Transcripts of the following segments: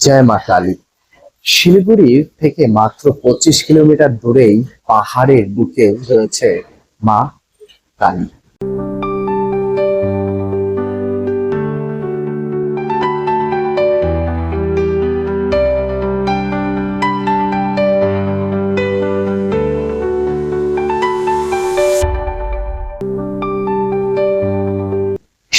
জয় মা কালী। শিলিগুড়ি থেকে মাত্র পঁচিশ কিলোমিটার দূরেই পাহাড়ের বুকে রয়েছে মা কালী।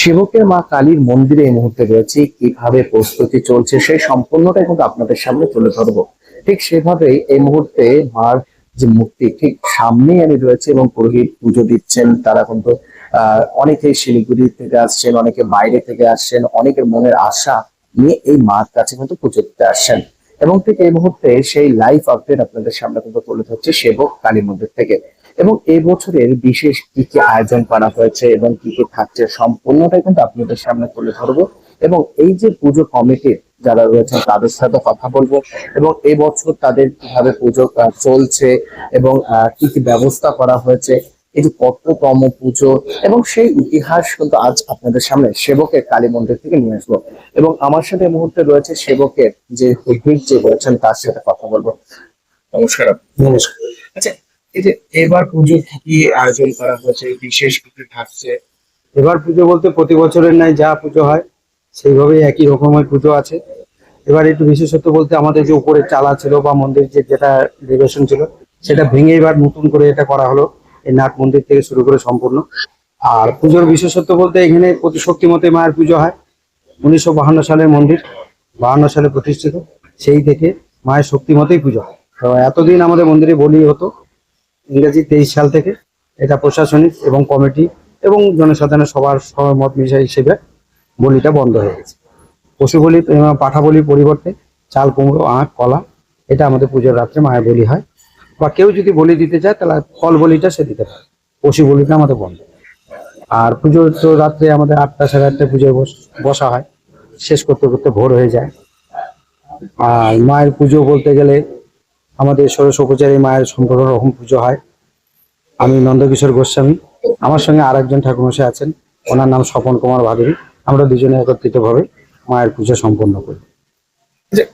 সেবকের মা কালীর মন্দিরে এই মুহূর্তে রয়েছে। কীভাবে প্রস্তুতি চলছে সেই সম্পূর্ণটাই কিন্তু আপনাদের সামনে তুলে ধরবো। ঠিক সেভাবেই এই মুহূর্তে মার যে মূর্তি, ঠিক সামনেই আমি রয়েছে এবং পুরোহিত পুজো দিচ্ছেন। তারা কিন্তু, আহ, অনেকেই শিলিগুড়ি থেকে আসছেন, অনেকে বাইরে থেকে আসছেন, অনেকের মনের আশা নিয়ে এই মার কাছে কিন্তু পুজো দিতে আসছেন। এবং ঠিক এই মুহূর্তে সেই লাইভ আপডেট আপনাদের সামনে কিন্তু তুলে ধরছে সেবক কালী মন্দির থেকে। এবং এই বছরের বিশেষ কি কি আয়োজন করা হয়েছে এবং কি কি থাকছে সম্পূর্ণটাই কিন্তু আপনাদের সামনে তুলে ধরবো। এবং এই যে পুজো কমিটির যারা রয়েছেন তাদের সাথে কথা বলব এবং এই বছর তাদের কীভাবে পুজো চলছে এবং কি কি ব্যবস্থা করা হয়েছে এই যে কততম পুজো এবং সেই ইতিহাস কিন্তু আজ আপনাদের সামনে সেবকের কালী মন্দির থেকে নিয়ে আসব। এবং আমার সাথে এই মুহূর্তে রয়েছে সেবকের যে হুইট যে রয়েছেন তার সাথে কথা বলব। নমস্কার নমস্কার। আচ্ছা এই যে এবার পুজো কি আয়োজন করা হয়েছে? বিশেষ কিছু থাকছে এবার পুজো বলতে প্রতি বছরের নাই যা পুজো হয়, সেইভাবেই একই রকমের পুজো আছে। এবার একটু বিশেষত্ব বলতে আমাদের যে উপরে চালা ছিল বা মন্দির যে যেটা ডেকোরেশন ছিল, সেটা ভেঙে এবার নতুন করে এটা করা হলো। এই নাট মন্দির থেকে শুরু করে সম্পূর্ণ। আর পুজোর বিশেষত্ব বলতে এখানে প্রতি শক্তিমতে মায়ের পুজো হয়। উনিশশো বাহান্ন সালের মন্দির, বাহান্ন সালে প্রতিষ্ঠিত। সেই থেকে মায়ের শক্তিমতেই পুজো হয়। তো এতদিন আমাদের মন্দিরে বলি হতো ইংরেজি তেইশ সাল থেকে এটা প্রশাসনিক এবং কমিটি এবং জনসাধারণের সবার সহমত মিশা হিসেবে বলিটা বন্ধ হয়ে গেছে। পশু বলি পাঠা পরিবর্তে চাল, কুমড়ো, আখ, কলা, এটা আমাদের পুজোর রাত্রে মায়ের বলি হয়। বা কেউ যদি বলি দিতে চায়, তাহলে ফল বলিটা সে দিতে পারে। পশু বলিটা আমাদের বন্ধ। আর পুজোর তো রাত্রে আমাদের আটটা সাড়ে আটটায় পুজোয় বস- বসা হয়। শেষ করতে করতে ভোর হয়ে যায়। আর মায়ের পুজো বলতে গেলে আমাদের ষোড়শ উপচারী মায়ের সম্পূর্ণ রকম পুজো হয়। আমি নন্দকিশোর গোস্বামী। আমার সঙ্গে আর একজন ঠাকুরমশাই আছেন। ওনার নাম স্বপন কুমার ভাদুরী। আমরা দুজনে একত্রিত ভাবে মায়ের পুজো সম্পন্ন করি।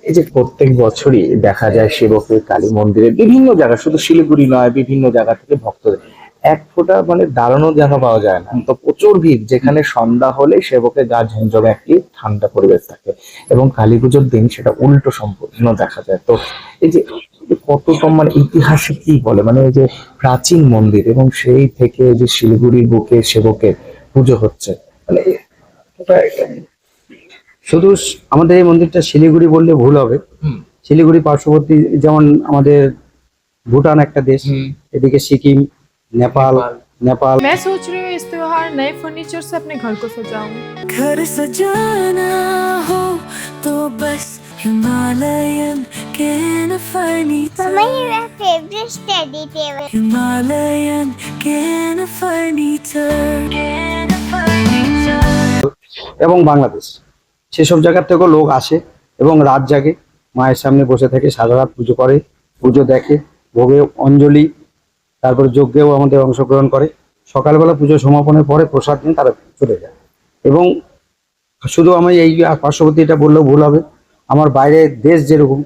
এই যে প্রত্যেক বছরই দেখা যায় সেবকের কালী মন্দিরে বিভিন্ন জায়গা, শুধু শিলিগুড়ি নয়, বিভিন্ন জায়গা থেকে ভক্তদের। এক ফোঁটা মানে দাঁড়ানোর জায়গা পাওয়া যায় না। তো প্রচুর ভিড়, যেখানে সন্ধ্যা হলে সেবকের গা ঝঞ্ঝমে একটি ঠান্ডা পরিবেশ থাকে। এবং কালী পুজোর দিন সেটা উল্টো সম্পূর্ণ দেখা যায়। তো এই যে কততম মানে ইতিহাসে কি বলে মানে এই যে প্রাচীন মন্দির এবং সেই থেকে এই যে শিলিগুড়ির বুকে সেবকের পুজো হচ্ছে মানে এটা শুধু স- আমাদের এই মন্দিরটা শিলিগুড়ি বললে ভুল হবে হুম। শিলিগুড়ি পার্শ্ববর্তী যেমন আমাদের ভুটান একটা দেশ হুম। এদিকে সিকিম নেপাল নেপাল मैं सोच रही हूँ इस त्योहार नए फर्नीचर से अपने घर को सजाऊं घर सजाना हो तो बस Himalayan can me Mama, My favorite study table. Himalayan can a furniture. এবং বাংলাদেশ। সেসব জায়গার থেকেও লোক আসে এবং রাত জাগে। মায়ের সামনে বসে থাকে সারা রাত পুজো করে পুজো দেখে ভোগে অঞ্জলি তারপর যজ্ঞেও আমাদের অংশগ্রহণ করে। সকালবেলা পুজো সমাপনের পরে প্রসাদ নিয়ে তারা চলে যায়। এবং শুধু আমি এই পার্শ্ববর্তী এটা বললেও ভুল হবে। আমার বাইরে দেশ যেরকম,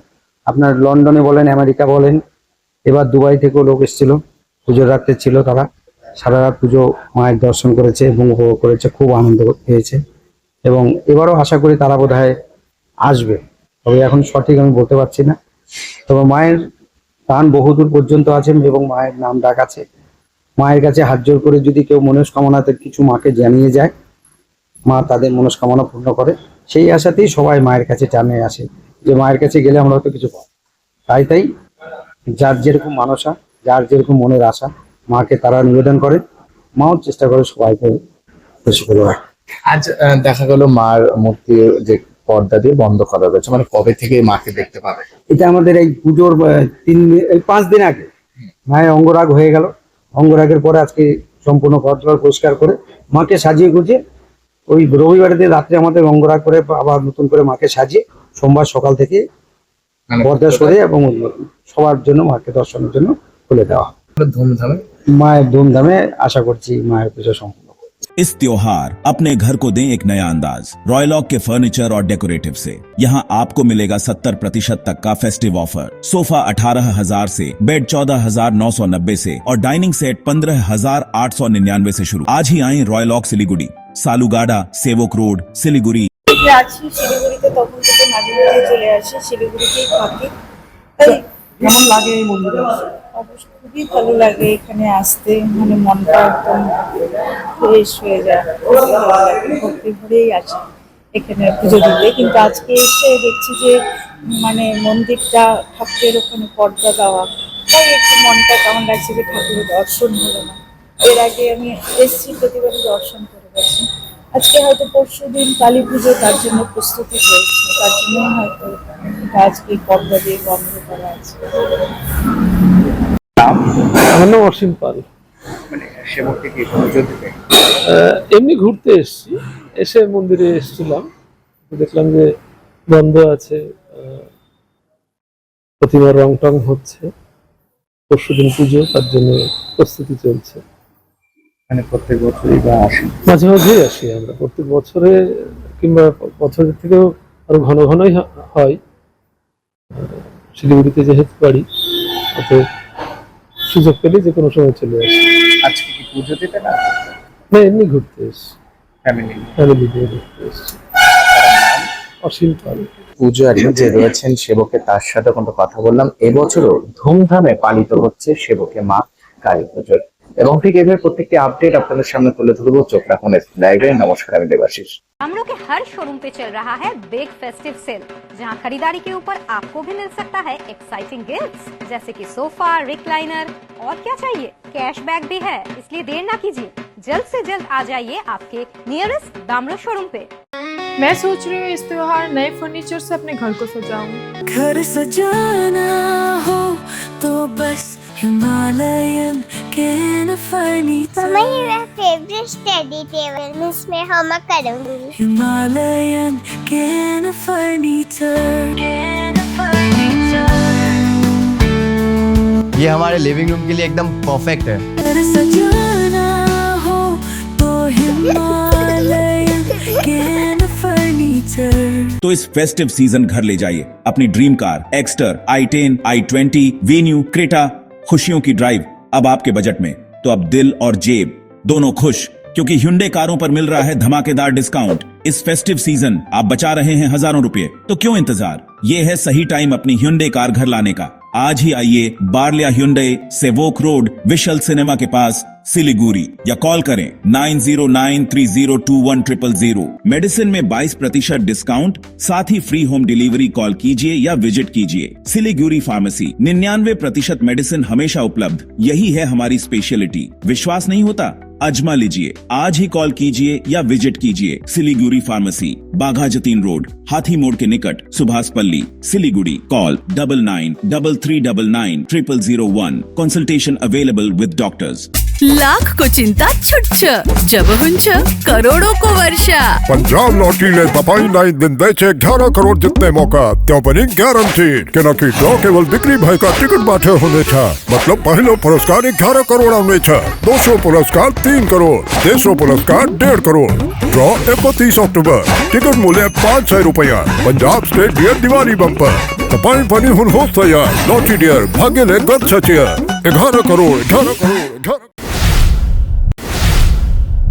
আপনার লন্ডনে বলেন, আমেরিকা বলেন, এবার দুবাই থেকেও লোক এসেছিল পুজো রাখতে ছিল তারা। সারা রাত পুজো মায়ের দর্শন করেছে এবং উপভোগ করেছে, খুব আনন্দ পেয়েছে। এবং এবারও আশা করি তারা বোধ আসবে। তবে এখন সঠিক আমি বলতে পারছি না। তবে মায়ের প্রাণ বহুদূর পর্যন্ত আছেন এবং মায়ের নাম ডাক আছে। মায়ের কাছে হাত জোর করে যদি কেউ মনস্কামনাতে কিছু মাকে জানিয়ে যায়, মা তাদের মনস্কামনা পূর্ণ করে। সেই আশাতেই সবাই মায়ের কাছে জানিয়ে আসে যে মায়ের কাছে গেলে আমরা হয়তো কিছু পাবো। তাই তাই যার যেরকম মানসা যার যেরকম মনের আশা মাকে তারা নিবেদন করে। মাও চেষ্টা করে সবাইকে খুশি করে রাখে আজ দেখা গেল মার মূর্তির যে পর্দা দিয়ে বন্ধ করা রয়েছে মানে কবে থেকে মাকে দেখতে পাবে? এটা আমাদের এই পুজোর তিন দিন- এই পাঁচ দিন আগে। মায়ের অঙ্গরাগ হয়ে গেল। অঙ্গরাগের পরে আজকে সম্পূর্ণ ঘর পরিষ্কার করে মাকে সাজিয়ে গুছিয়ে ওই রবিবারের দিন রাত্রে আমাদের অঙ্গরাগ করে আবার নতুন করে মাকে সাজিয়ে সোমবার সকাল থেকে মানে পর্দা সরে এবং সবার জন্য মাকে দর্শনের জন্য খুলে দেওয়া হয়। ধুমধামে মায়ের ধুমধামে আশা করছি মায়ের পুজো সম্পূর্ণ করবে। इस त्योहार अपने घर को दें एक नया अंदाज रॉयलॉक के फर्नीचर और डेकोरेटिव से यहाँ आपको मिलेगा 70 प्रतिशत तक का फेस्टिव ऑफर सोफा अठारह हजार से बेड चौदह हजार नौ सौ नब्बे से और डाइनिंग सेट पंद्रह हजार आठ सौ निन्यानवे से शुरू आज ही आए रॉयलॉक सिलीगुड़ी সালুগাডা সেবক রোড শিলিগুড়ি। আছি শিলিগুড়িতে তখন চলে আসি শিলিগুড়িতেই থাকি। কেমন লাগে এই খুবই ভালো লাগে এখানে আসতে মানে মনটা একদম ফ্রেশ হয়ে যায়। ভক্তি ভরেই আসে এখানে পুজো দিতে। কিন্তু আজকে এসে দেখছি যে মানে মন্দিরটা ঠাকুরের ওখানে পর্দা দেওয়া। তাই একটু মনটা কেমন লাগছে যে ঠাকুরের দর্শন হলো না। এর আগে আমি এসছি প্রতিবারই দর্শন করি গেছি আজকে হয়তো পরশু দিন কালী পুজো তার জন্য প্রস্তুতি চলছে তার জন্যই হয়তো আজকে পর্দা দিয়ে বন্ধ করা আছে। আমার নাম? অসীম পাল মানে এমনি ঘুরতে এসেছি। এসে মন্দিরে এসেছিলাম। দেখলাম যে বন্ধ আছে আহ, প্রতিমার রং টং হচ্ছে। পরশুদিন পুজো তার জন্য প্রস্তুতি চলছে। মানে প্রত্যেক বছরই বা আসেন মাঝে মাঝেই আসি আমরা। প্রত্যেক বছরে কিংবা বছরের থেকেও আরও ঘন ঘনই হয়। শিলিগুড়িতে যেহেতু বাড়ি অতএব সুযোগ পেলে যে কোনো সময় চলে আসি। আজকে কি পুজো দিতে না? না এমনি ঘুরতে এসছি। ফ্যামিলি ফ্যামিলি দিয়ে ঘুরতে এসছি। অসীম পাল। পূজারী যে রয়েছেন সেবকে তার সাথে কিন্তু কথা বললাম। এবছরও ধুমধামে পালিত হচ্ছে সেবকে মা কালী পুজোর এবং ঠিক এভাবে প্রত্যেকটি আপডেট আপনাদের সামনে তুলে ধরবো চোখ রাখুন লাইভে নমস্কার আমি দেবাশিস हमरों के हर शोरूम पे चल रहा है बिग फेस्टिव सेल जहां खरीदारी के ऊपर आपको भी मिल सकता है एक्साइटिंग गिफ्ट्स जैसे कि सोफा रिक्लाइनर और क्या चाहिए कैशबैक भी है इसलिए देर ना कीजिए जल्द से जल्द आ जाइए आपके नियरेस्ट दामरो शोरूम पे मैं सोच रही हूँ इस त्योहार नए फर्नीचर से अपने घर को सजाऊं घर सजाना हो तो बस Himalayan can I find it? Mama, you have favorite study table. Miss me how much karungi. Himalayan can I find it? ये हमारे लिविंग रूम के लिए एकदम परफेक्ट है अगर सजाना हो तो हिमालयन कैन फर्नीचर तो इस फेस्टिव सीज़न घर ले जाइए अपनी dream car Exter i ten i twenty Venue Creta खुशियों की ड्राइव अब आपके बजट में। तो अब दिल और जेब दोनों खुश, क्योंकि ह्यूंडे कारों पर मिल रहा है धमाकेदार डिस्काउंट इस फेस्टिव सीज़न आप बचा रहे हैं हज़ारों रुपए तो क्यों इंतज़ार? ये है सही टाइम अपनी ह्यूंडे कार घर लाने का। आज ही आइए बारलिया hyundai Sevoke road Vishal cinema के पास, सिलीगुड़ी, या कॉल करें nine zero nine three zero two one triple zero. Medicine में 22 प्रतिशत डिस्काउंट, साथ ही फ्री होम डिलीवरी कॉल कीजिए या विज़िट कीजिए। सिलीगुड़ी फार्मेसी निन्यानवे प्रतिशत मेडिसिन हमेशा उपलब्ध, यही है हमारी स्पेशलिटी विश्वास नहीं होता? अजमा लीजिए। आज ही कॉल कीजिए या विज़िट कीजिए सिलीगुड़ी फार्मेसी बाघा जतीन रोड, हाथी मोड़ के निकट, Subhash Palli, Siliguri. Call double nine double three double nine triple zero one consultation available with doctors lakh को चिंता छुट्छ, जब हुंच करोड़ों को वर्षा। पंजाब लॉटरी ने तपाईँ लाई दिँदैछ एघार करोड जितने मौका, त्यो पनि ग्यारन्टिड किनकि ड्र केवल बिक्री भएका टिकटबाट हुनेछ मतलब पहिलो पुरस्कार एघार करोड आउनेछ दोस्रो पुरस्कार तीन करोड, तेस्रो पुरस्कार डेढ करोड। ड्र एकतिस अक्टूबर, टिकट मूल्य पाँच सय रुपया। Punjab state dear Diwali bumper तपाईँ पनि हुनुहोस् तयार। लटी डियर भाग्यले गर्छ चियर। करोड एघार करोड।